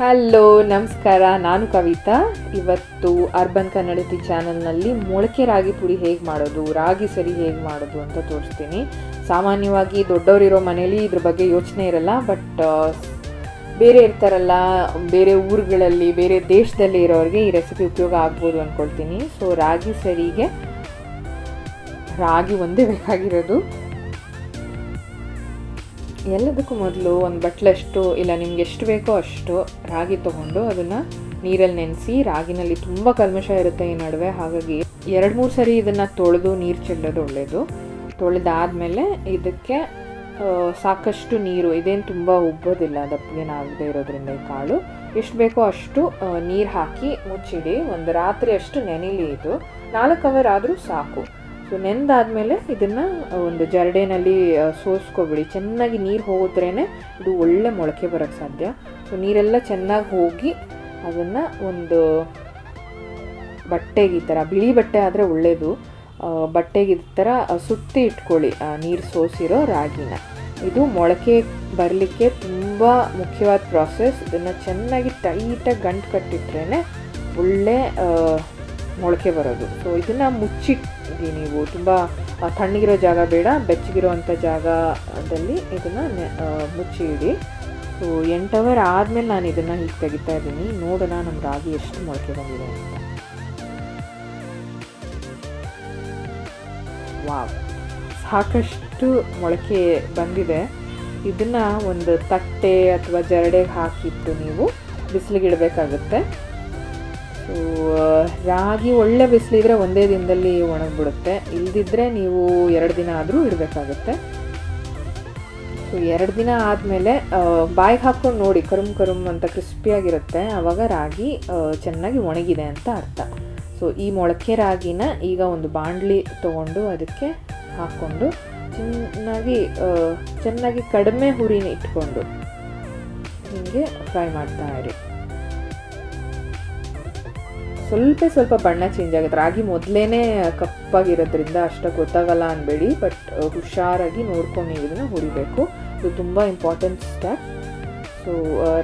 Hello, ನಮಸ್ಕಾರ. ನಾನು ಕವಿತಾ. ಇವತ್ತು ಅರ್ಬನ್ ಕನ್ನಡತಿ ಚಾನಲ್ನಲ್ಲಿ ಮೊಳಕೆ ರಾಗಿ ಪುಡಿ ಹೇಗೆ ಮಾಡೋದು, ರಾಗಿ ಸರಿ ಹೇಗೆ ಮಾಡೋದು ಅಂತ ತೋರಿಸ್ತೀನಿ. ಸಾಮಾನ್ಯವಾಗಿ ದೊಡ್ಡವರಿರೋ ಮನೇಲಿ ಇದ್ರ ಬಗ್ಗೆ ಯೋಚನೆ ಇರಲ್ಲ, ಬಟ್ ಬೇರೆ ಇರ್ತಾರಲ್ಲ, ಬೇರೆ ಊರುಗಳಲ್ಲಿ, ಬೇರೆ ದೇಶದಲ್ಲಿ ಇರೋರಿಗೆ ಈ ರೆಸಿಪಿ ಉಪಯೋಗ ಆಗ್ಬೋದು ಅಂದ್ಕೊಳ್ತೀನಿ ಸೊ ರಾಗಿ ಸರಿಗೆ ರಾಗಿ ಒಂದೇ ಬೇಕಾಗಿರೋದು. ಎಲ್ಲದಕ್ಕೂ ಮೊದಲು ಒಂದು ಬಟ್ಲಷ್ಟು, ಇಲ್ಲ ನಿಮ್ಗೆ ಎಷ್ಟು ಬೇಕೋ ಅಷ್ಟು ರಾಗಿ ತೊಗೊಂಡು ಅದನ್ನು ನೀರಲ್ಲಿ ನೆನೆಸಿ, ರಾಗಿನಲ್ಲಿ ತುಂಬ ಕಲ್ಮಶ ಇರುತ್ತೆ ಈ ನಡುವೆ, ಹಾಗಾಗಿ ಎರಡು ಮೂರು ಸರಿ ಇದನ್ನು ತೊಳೆದು ನೀರು ಚೆಲ್ಲೋದು ಒಳ್ಳೆಯದು ತೊಳೆದಾದಮೇಲೆ ಇದಕ್ಕೆ ಸಾಕಷ್ಟು ನೀರು, ಇದೇನು ತುಂಬ ಉಬ್ಬೋದಿಲ್ಲ ದಪ್ಪಗೇನಾಗದೇ ಇರೋದ್ರಿಂದ ಈ ಕಾಳು. ಎಷ್ಟು ಬೇಕೋ ಅಷ್ಟು ನೀರು ಹಾಕಿ ಮುಚ್ಚಿಡಿ, ಒಂದು ರಾತ್ರಿ ಅಷ್ಟು ನೆನಿಲಿ ಇದು. ನಾಲ್ಕು ಅವರ್ ಆದರೂ ಸಾಕು. ಸೊ ನೆಂದಾದಮೇಲೆ ಇದನ್ನು ಒಂದು ಜರಡೆನಲ್ಲಿ ಸೋಸ್ಕೊಬಿಡಿ. ಚೆನ್ನಾಗಿ ನೀರು ಹೋದ್ರೇ ಇದು ಒಳ್ಳೆ ಮೊಳಕೆ ಬರೋಕ್ಕೆ ಸಾಧ್ಯ. ಸೊ ನೀರೆಲ್ಲ ಚೆನ್ನಾಗಿ ಹೋಗಿ ಅದನ್ನು ಒಂದು ಬಟ್ಟೆಗೆ ಈ ಥರ ಬಿಳಿ ಬಟ್ಟೆ ಆದರೆ ಒಳ್ಳೆಯದು ಬಟ್ಟೆಗೆ ಈ ಥರ ಸುತ್ತಿ ಇಟ್ಕೊಳ್ಳಿ ನೀರು ಸೋಸಿರೋ ರಾಗಿನ. ಇದು ಮೊಳಕೆ ಬರಲಿಕ್ಕೆ ತುಂಬ ಮುಖ್ಯವಾದ ಪ್ರಾಸೆಸ್ ಇದನ್ನು ಚೆನ್ನಾಗಿ ಟೈಟಾಗಿ ಗಂಟು ಕಟ್ಟಿಟ್ರೇ ಒಳ್ಳೆ ಮೊಳಕೆ ಬರೋದು. ಸೊ ಇದನ್ನು ಮುಚ್ಚಿಟ್ಟು ನೀವು ತುಂಬ ತಣ್ಣಗಿರೋ ಜಾಗ ಬೇಡ ಬೆಚ್ಚಗಿರೋ ಅಂಥ ಜಾಗದಲ್ಲಿ ಇದನ್ನು ಮುಚ್ಚಿ ಇಡಿ ಸೊ ಎಂಟು ಅವರ್ ಆದಮೇಲೆ ನಾನು ಇದನ್ನು ಹೀಗೆ ತೆಗಿತಾ ಇದ್ದೀನಿ. ನೋಡೋಣ ನಮ್ಮ ರಾಗಿ ಎಷ್ಟು ಮೊಳಕೆ ಬಂದಿದೆ ಅಂತ. ವಾವ್. ಸಾಕಷ್ಟು ಮೊಳಕೆ ಬಂದಿದೆ. ಇದನ್ನು ಒಂದು ತಟ್ಟೆ ಅಥವಾ ಜರಡೆಗೆ ಹಾಕಿಟ್ಟು ನೀವು ಬಿಸಿಲಿಗೆ ಇಡಬೇಕಾಗುತ್ತೆ. ಸೊ ರಾಗಿ ಒಳ್ಳೆ ಬಿಸಿಲಿದ್ರೆ ಒಂದೇ ದಿನದಲ್ಲಿ ಒಣಗಿಬಿಡುತ್ತೆ. ಇಲ್ದಿದ್ರೆ ನೀವು ಎರಡು ದಿನ ಆದರೂ ಇಡಬೇಕಾಗುತ್ತೆ ಸೊ ಎರಡು ದಿನ ಆದಮೇಲೆ ಬಾಯಿಗೆ ಹಾಕ್ಕೊಂಡು ನೋಡಿ, ಕರುಮ್ ಕರುಮ್ ಅಂತ ಕ್ರಿಸ್ಪಿಯಾಗಿರುತ್ತೆ. ಆವಾಗ ರಾಗಿ ಚೆನ್ನಾಗಿ ಒಣಗಿದೆ ಅಂತ ಅರ್ಥ. ಸೊ ಈ ಮೊಳಕೆ ರಾಗಿನ ಈಗ ಒಂದು ಬಾಣಲಿ ತೊಗೊಂಡು ಅದಕ್ಕೆ ಹಾಕ್ಕೊಂಡು ಚೆನ್ನಾಗಿ ಚೆನ್ನಾಗಿ ಕಡಿಮೆ ಹುರಿನ ಇಟ್ಕೊಂಡು ಹೀಗೆ ಫ್ರೈ ಮಾಡ್ತಾ ಇರಿ. ಸ್ವಲ್ಪ ಸ್ವಲ್ಪ ಬಣ್ಣ ಚೇಂಜ್ ಆಗುತ್ತೆ. ರಾಗಿ ಮೊದಲೇ ಕಪ್ಪಾಗಿರೋದ್ರಿಂದ ಅಷ್ಟು ಗೊತ್ತಾಗಲ್ಲ ಅನ್ಬೇಡಿ ಬಟ್ ಹುಷಾರಾಗಿ ನೋಡ್ಕೊಂಡು ನೀವು ಇದನ್ನು ಹುರಿಬೇಕು. ಇದು ತುಂಬ ಇಂಪಾರ್ಟೆಂಟ್ ಸ್ಟೆಪ್ ಸೊ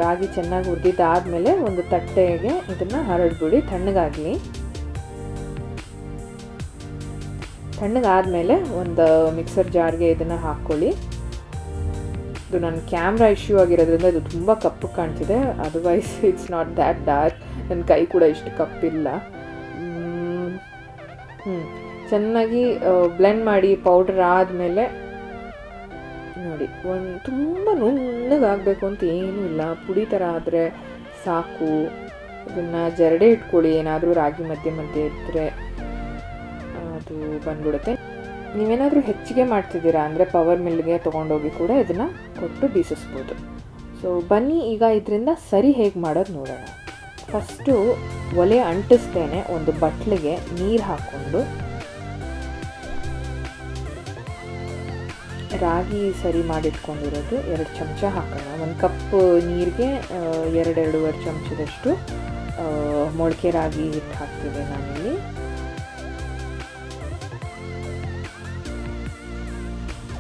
ರಾಗಿ ಚೆನ್ನಾಗಿ ಹುರಿದಿದ್ದಾದಮೇಲೆ ಒಂದು ತಟ್ಟೆಗೆ ಇದನ್ನು ಹರಡ್ಬಿಡಿ. ತಣ್ಣಗಾಗಲಿ. ತಣ್ಣಗಾದಮೇಲೆ ಒಂದು ಮಿಕ್ಸರ್ ಜಾರ್ಗೆ ಇದನ್ನು ಹಾಕ್ಕೊಳ್ಳಿ. ಇದು ನನ್ನ ಕ್ಯಾಮ್ರಾ ಇಶ್ಯೂ ಆಗಿರೋದ್ರಿಂದ ಇದು ತುಂಬ ಕಪ್ಪು ಕಾಣ್ತಿದೆ. Otherwise it's not that dark ನನ್ನ ಕೈ ಕೂಡ ಇಷ್ಟು ಕಪ್ಪಿಲ್ಲ. ಹ್ಞೂ ಚೆನ್ನಾಗಿ ಬ್ಲೆಂಡ್ ಮಾಡಿ ಪೌಡರ್ ಆದಮೇಲೆ ನೋಡಿ, ಒಂದು ತುಂಬ ನುಣ್ಣಗಾಗಬೇಕು ಅಂತ ಏನೂ ಇಲ್ಲ. ಪುಡಿ ಥರ ಆದರೆ ಸಾಕು. ಇದನ್ನು ಜರಡೆ ಇಟ್ಕೊಳ್ಳಿ. ಏನಾದರೂ ರಾಗಿ ಮಧ್ಯೆ ಮಧ್ಯೆ ಇದ್ದರೆ ಅದು ಬಂದ್ಬಿಡುತ್ತೆ. ನೀವೇನಾದರೂ ಹೆಚ್ಚಿಗೆ ಮಾಡ್ತಿದ್ದೀರಾ ಅಂದರೆ ಪವರ್ ಮಿಲ್ಗೆ ತೊಗೊಂಡೋಗಿ ಕೂಡ ಇದನ್ನು ಕೊಟ್ಟು ಬೀಸಿಸ್ಬೋದು. ಸೊ ಬನ್ನಿ, ಈಗ ಇದರಿಂದ ಸರಿ ಹೇಗೆ ಮಾಡೋದು ನೋಡೋಣ. ಫಸ್ಟು ಒಲೆ ಅಂಟಿಸ್ತೇನೆ, ಒಂದು ಬಟ್ಲಿಗೆ ನೀರು ಹಾಕ್ಕೊಂಡು. ರಾಗಿ ಸರಿ ಮಾಡಿಟ್ಕೊಂಡಿರೋದು ಎರಡು ಚಮಚ ಹಾಕೋಣ. ಒಂದು ಕಪ್ ನೀರಿಗೆ ಎರಡೆರಡೂವರೆ ಚಮಚದಷ್ಟು ಮೊಳಕೆ ರಾಗಿ ಹಿಟ್ಟು ಹಾಕ್ತಿದ್ದೆ ನಾನಿಲ್ಲಿ.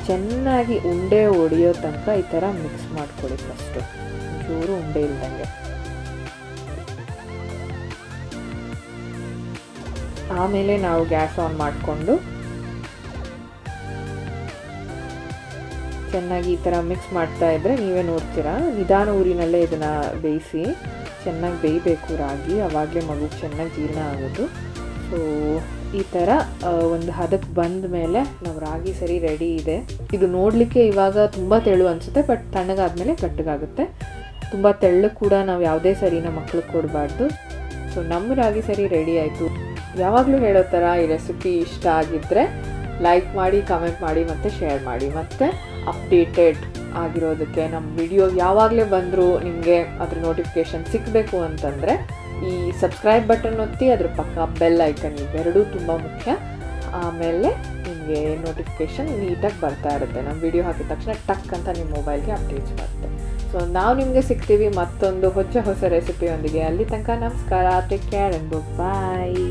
ಚೆನ್ನಾಗಿ ಉಂಡೆ ಒಡೆಯೋ ತನಕ ಈ ಥರ ಮಿಕ್ಸ್ ಮಾಡ್ಕೊಳ್ಳಿ ಫಸ್ಟು ಚೂರು ಉಂಡೆ ಇಲ್ದಂಗೆ. ಆಮೇಲೆ ನಾವು ಗ್ಯಾಸ್ ಆನ್ ಮಾಡಿಕೊಂಡು ಚೆನ್ನಾಗಿ ಈ ಥರ ಮಿಕ್ಸ್ ಮಾಡ್ತಾ ಇದ್ದರೆ ನೀವೇ ನೋಡ್ತೀರಾ? ನಿಧಾನ ಊರಿನಲ್ಲೇ ಇದನ್ನು ಬೇಯಿಸಿ ಚೆನ್ನಾಗಿ ಬೇಯಬೇಕು ರಾಗಿ. ಆವಾಗಲೇ ಮಗು ಚೆನ್ನಾಗಿ ಜೀರ್ಣ ಆಗೋದು. ಸೊ ಈ ಥರ ಒಂದು ಹದಕ್ಕೆ ಬಂದ ಮೇಲೆ ನಾವು ರಾಗಿ ಸರಿ ರೆಡಿ ಇದೆ. ಇದು ನೋಡಲಿಕ್ಕೆ ಇವಾಗ ತುಂಬ ತೆಳು ಅನಿಸುತ್ತೆ ಬಟ್ ತಣ್ಣಗಾದ್ಮೇಲೆ ಗಟ್ಟಿಗಾಗುತ್ತೆ. ತುಂಬ ತೆಳ್ಳು ಕೂಡ ನಾವು ಯಾವುದೇ ಸರಿನ ಮಕ್ಳಿಗೆ ಕೊಡಬಾರ್ದು. ಸೊ ನಮ್ಮ ರಾಗಿ ಸರಿ ರೆಡಿ ಆಯಿತು. ಯಾವಾಗಲೂ ಹೇಳೋ ಥರ ಈ ರೆಸಿಪಿ ಇಷ್ಟ ಆಗಿದ್ದರೆ ಲೈಕ್ ಮಾಡಿ ಕಮೆಂಟ್ ಮಾಡಿ, ಮತ್ತು ಶೇರ್ ಮಾಡಿ. ಮತ್ತು ಅಪ್ಡೇಟೆಡ್ ಆಗಿರೋದಕ್ಕೆ ನಮ್ಮ ವಿಡಿಯೋ ಯಾವಾಗಲೇ ಬಂದರೂ ನಿಮಗೆ ಅದ್ರ ನೋಟಿಫಿಕೇಷನ್ ಸಿಗಬೇಕು ಅಂತಂದರೆ ಈ ಸಬ್ಸ್ಕ್ರೈಬ್ ಬಟನ್ ಒತ್ತಿ ಅದ್ರ ಪಕ್ಕ ಬೆಲ್ ಐಕನ್ ಇವೆರಡೂ ತುಂಬ ಮುಖ್ಯ. ಆಮೇಲೆ ನಿಮಗೆ ನೋಟಿಫಿಕೇಷನ್ ನೀಟಾಗಿ ಬರ್ತಾ ಇರುತ್ತೆ. ನಮ್ಮ ವಿಡಿಯೋ ಹಾಕಿದ ತಕ್ಷಣ ಟಕ್ ಅಂತ ನಿಮ್ಮ ಮೊಬೈಲ್ಗೆ ಅಪ್ಡೇಟ್ಸ್ ಬರುತ್ತೆ. ಸೊ ನಾವು ನಿಮಗೆ ಸಿಗ್ತೀವಿ ಮತ್ತೊಂದು ಹೊಚ್ಚ ಹೊಸ ರೆಸಿಪಿಯೊಂದಿಗೆ ಅಲ್ಲಿ ತನಕ ನಮಸ್ಕಾರ. Take care and bye